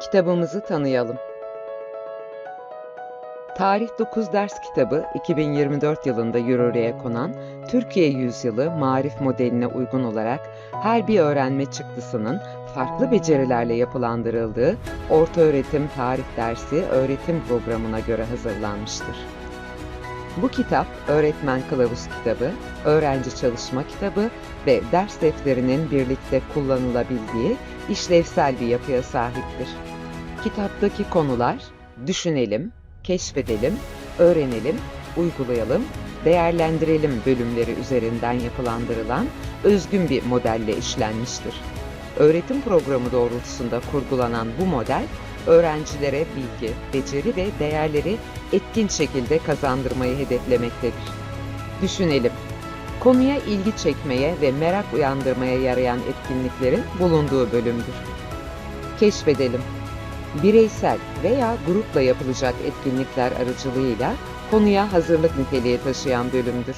Kitabımızı tanıyalım. Tarih 9 ders kitabı 2024 yılında yürürlüğe konan Türkiye Yüzyılı Marif modeline uygun olarak her bir öğrenme çıktısının farklı becerilerle yapılandırıldığı ortaöğretim tarih dersi öğretim programına göre hazırlanmıştır. Bu kitap öğretmen kılavuz kitabı, öğrenci çalışma kitabı ve ders defterinin birlikte kullanılabildiği işlevsel bir yapıya sahiptir. Kitaptaki konular düşünelim, keşfedelim, öğrenelim, uygulayalım, değerlendirelim bölümleri üzerinden yapılandırılan özgün bir modelle işlenmiştir. Öğretim programı doğrultusunda kurgulanan bu model, öğrencilere bilgi, beceri ve değerleri etkin şekilde kazandırmayı hedeflemektedir. Düşünelim. Konuya ilgi çekmeye ve merak uyandırmaya yarayan etkinliklerin bulunduğu bölümdür. Keşfedelim. Bireysel veya grupla yapılacak etkinlikler aracılığıyla konuya hazırlık niteliği taşıyan bölümdür.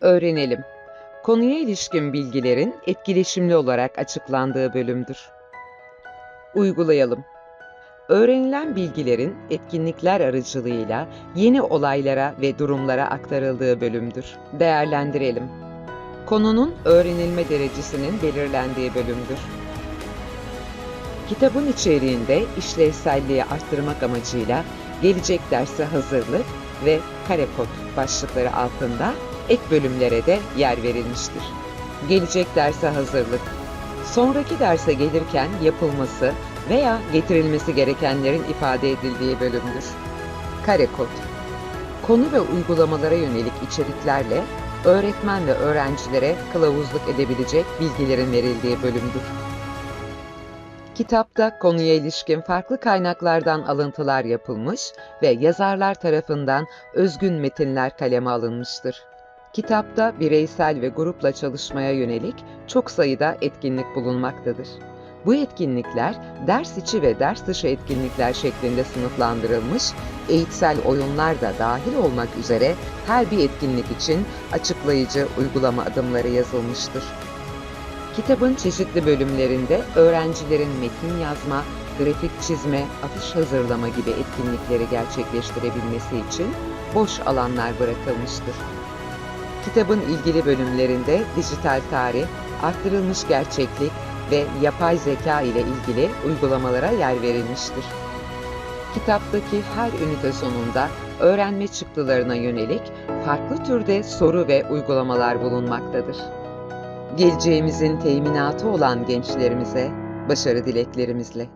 Öğrenelim. Konuya ilişkin bilgilerin etkileşimli olarak açıklandığı bölümdür. Uygulayalım. Öğrenilen bilgilerin etkinlikler aracılığıyla yeni olaylara ve durumlara aktarıldığı bölümdür. Değerlendirelim. Konunun öğrenilme derecesinin belirlendiği bölümdür. Kitabın içeriğinde işlevselliği arttırmak amacıyla gelecek derse hazırlık ve kare kod başlıkları altında ek bölümlere de yer verilmiştir. Gelecek derse hazırlık, sonraki derse gelirken yapılması veya getirilmesi gerekenlerin ifade edildiği bölümdür. Kare kod, konu ve uygulamalara yönelik içeriklerle öğretmen ve öğrencilere kılavuzluk edebilecek bilgilerin verildiği bölümdür. Kitapta konuya ilişkin farklı kaynaklardan alıntılar yapılmış ve yazarlar tarafından özgün metinler kaleme alınmıştır. Kitapta bireysel ve grupla çalışmaya yönelik çok sayıda etkinlik bulunmaktadır. Bu etkinlikler ders içi ve ders dışı etkinlikler şeklinde sınıflandırılmış, eğitsel oyunlar da dahil olmak üzere her bir etkinlik için açıklayıcı uygulama adımları yazılmıştır. Kitabın çeşitli bölümlerinde öğrencilerin metin yazma, grafik çizme, afiş hazırlama gibi etkinlikleri gerçekleştirebilmesi için boş alanlar bırakılmıştır. Kitabın ilgili bölümlerinde dijital tarih, arttırılmış gerçeklik ve yapay zeka ile ilgili uygulamalara yer verilmiştir. Kitaptaki her ünite sonunda öğrenme çıktılarına yönelik farklı türde soru ve uygulamalar bulunmaktadır. Geleceğimizin teminatı olan gençlerimize başarı dileklerimizle.